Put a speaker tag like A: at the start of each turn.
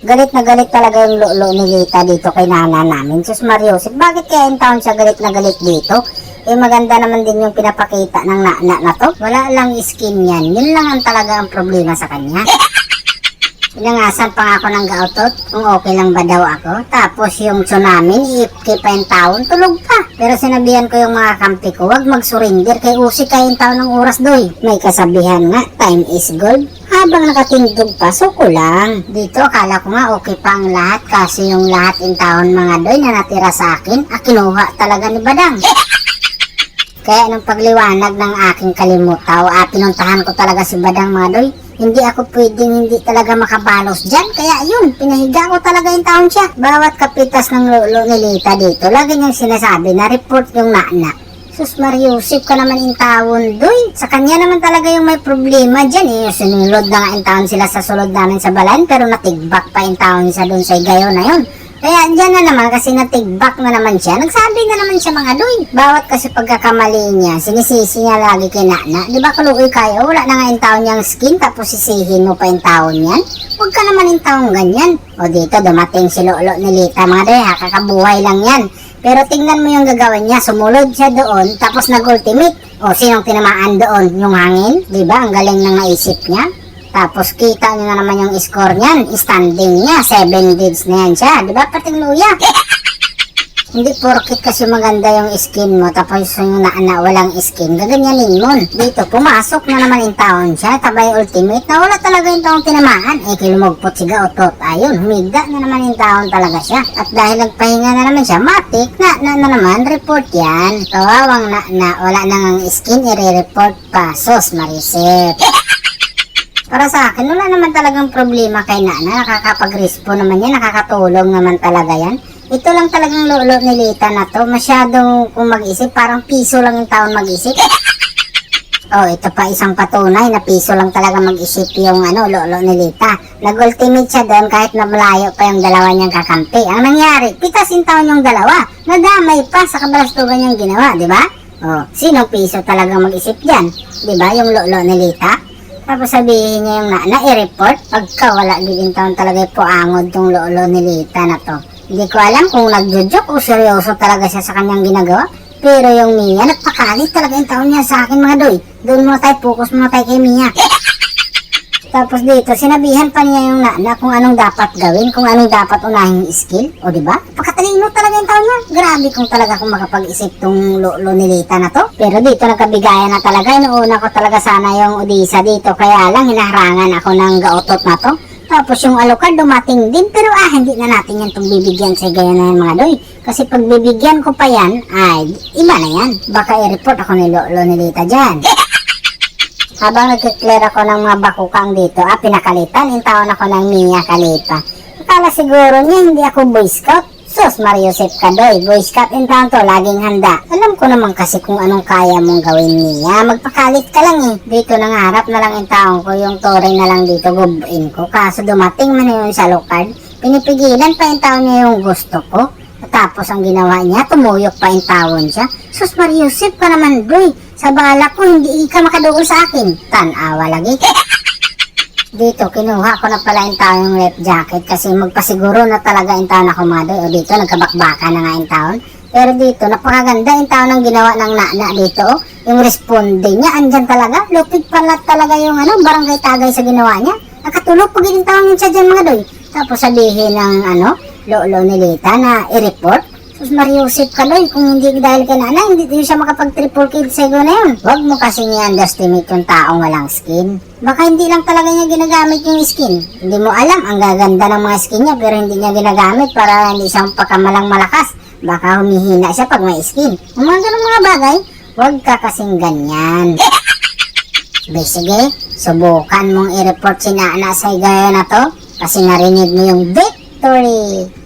A: Galit na galit talaga yung lolo ni Lita dito kay nana namin. Sus Mariosip, bakit kaya yung taon siya galit na galit dito? Eh maganda naman din yung pinapakita ng nana na to. Wala lang skin yan. Yun lang ang talaga ang problema sa kanya. Inangasan pa ako ng gautot kung okay lang ba daw ako. Tapos yung tsunami, iipki pa yung taon, tulog pa. Pero sinabihan ko yung mga kampi ko, wag mag-surrender kay Usi kayong taon ng oras doy. May kasabihan nga, time is gold. Habang nakatindog pa, suko lang. Dito akala ko nga okay pa ang lahat kasi yung lahat in taon mga doy na natira sa akin, ah, kinuha talaga ni Badang. Kaya nung pagliwanag ng aking kalimutaw, ah, pinuntahan ko talaga si Badang Madoy. Hindi ako pwedeng hindi talaga makabalos dyan. Kaya yun, pinahiga ko talaga yung taon siya. Bawat kapitas ng lolo ni Lita dito, lagi niyang sinasabi na report yung nana. Sus Mariusip ka naman yung taon doy. Sa kanya naman talaga yung may problema dyan eh. Sinulod na nga yung taon sila sa sulod namin sa balan pero natigbak pa yung taon sa dun sa gayo na yun. Kaya dyan na naman kasi natigbak na naman siya. Nagsabi na naman siya mga doy. Bawat kasi pagkakamali niya, sinisisi niya lagi kay Nana. Di ba kaluoy kayo? Wala na nga yung taon niyang skin tapos sisihin mo pa yung taon niyan. Huwag ka naman yung taong ganyan. O dito dumating si Lolo ni Lita mga doy ha. Kakabuhay lang yan. Pero tingnan mo yung gagawin niya. Sumulod siya doon tapos nag-ultimate. O sinong tinamaan doon? Yung hangin? Di ba? Ang galing ng naisip niya. Tapos kita nyo na naman yung score niyan. Standing niya. 7 deeds na yan siya. Di ba? Pating luya. Hindi porkit kasi maganda yung skin mo tapos yung na, na walang skin, gaganyanin mo. Dito, pumasok na naman yung taon siya, tabay ultimate, na wala talaga yung taong tinamaan. Eh, kilumugpot siga otot. Ayun, humigda na naman yung taon talaga siya. At dahil nagpahinga na naman siya, matik na, na, na naman, report yan. Kawawang na, na wala nang skin, i-report pa. Sos, Marisep. Para sa akin, wala naman talagang problema kay Nana. Nakakapag-respo naman yan, nakakatulong naman talaga yan. Ito lang talagang lolo ni Lita na to. Masyadong kung mag-isip, parang piso lang yung taon mag-isip. Oh, ito pa isang patunay na piso lang talaga mag-isip yung ano, lolo ni Lita. Nag-ultimate siya doon kahit na malayo pa yung dalawa niyang kakampi. Ang nangyari, pitasin taon yung dalawa. Nadamay pa sa kabalastugan niyang ginawa, di ba? Oh, sino piso talaga mag-isip dyan? Di ba, yung lolo ni Lita? Tapos sabihin niya yung nana, i-report. Pagka wala din taon talaga po angod tong lolo ni Lita na to. Hindi ko alam kung nagjo-joke o seryoso talaga siya sa kanyang ginagawa. Pero yung Mia, nagpakalit talaga yung taon niya sa akin mga doy. Doon muna tayo, focus muna tayo kay Mia. Tapos dito, sinabihan pa niya yung nana kung anong dapat gawin, kung anong dapat unahin yung skill. O di ba? Pagkatalino talaga yung taon niya. Grabe kung talaga kung makapag-isip tong lolo ni Lita na to. Pero dito nagkabigayan na talaga. Inuuna ko talaga sana yung Odisa dito. Kaya lang hinaharangan ako ng gaotot na to. Tapos yung alokad dumating din pero ah hindi na natin yan itong bibigyan sa gaya na yan mga doy. Kasi pag bibigyan ko pa yan, ay iba na yan. Baka i-report ako ni Lolo ni Lita dyan. Habang nag-clear ako ng mga bakukang dito, ah pinakalitan, intaon ako ng Mia Kalita. Akala siguro niya hindi ako Boy Scout. Sus, Mariusep Kadoy, Boy Scout in town to, laging handa. Alam ko naman kasi kung anong kaya mong gawin niya. Magpakalit ka lang eh. Dito nangarap na lang in town ko, yung toray na lang dito gubuin ko. Kaso dumating man yun sa lokal, pinipigilan pa yung taon niya yung gusto ko. Tapos ang ginawa niya, tumuyok pa yung tawon siya. Sus, Mariusep ka naman, boy. Sa bala ko, hindi ka makaduol sa akin. Tanawa lagi. Dito, kinuha ko na pala yung taon yung rep jacket kasi magpasiguro na talaga yung taon ako madoy. O dito, nagkabakbaka na nga yung taon. Pero dito, napakaganda yung taon ang ginawa ng nana dito. oh. Yung responde niya, andyan talaga. Lupit pala talaga yung ano, barangay tagay sa ginawa niya. Nakatulog pag yung taon siya dyan mga doy. Tapos sabihin ng ano, lolo ni Lita na i-report. Mariusip ka doy, kung hindi dahil kay nana, hindi din siya makapag-triple kill sa na yun. Huwag mo kasi i-underestimate yung taong walang skin. Baka hindi lang talaga niya ginagamit yung skin. Hindi mo alam, ang gaganda ng mga skin niya pero hindi niya ginagamit para hindi siyang pagkamalang malakas. Baka humihina siya pag may skin. Yung mga ganun mga bagay, huwag ka kasing ganyan. Be, sige, subukan mong i-report si Nana sa gaya na to kasi narinig mo yung victory.